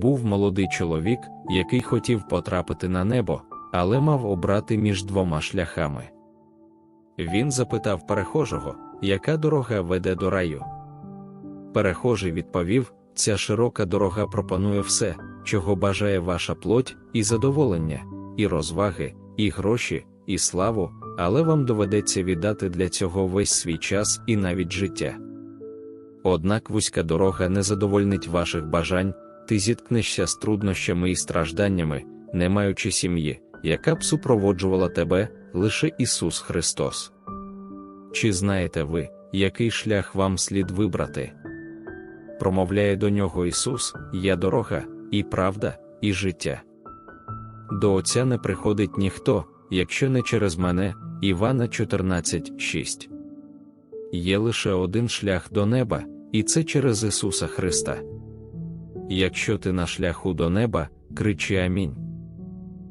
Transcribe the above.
Був молодий чоловік, який хотів потрапити на небо, але мав обрати між двома шляхами. Він запитав перехожого, яка дорога веде до раю. Перехожий відповів: ця широка дорога пропонує все, чого бажає ваша плоть, і задоволення, і розваги, і гроші, і славу, але вам доведеться віддати для цього весь свій час і навіть життя. Однак вузька дорога не задовольнить ваших бажань, ти зіткнешся з труднощами і стражданнями, не маючи сім'ї, яка б супроводжувала тебе лише Ісус Христос. Чи знаєте ви, який шлях вам слід вибрати? Промовляє до нього Ісус, Я дорога, і правда, і життя. До Отця не приходить ніхто, якщо не через мене, Івана 14,6. Є лише один шлях до неба, і це через Ісуса Христа. Якщо ти на шляху до неба, кричи Амінь.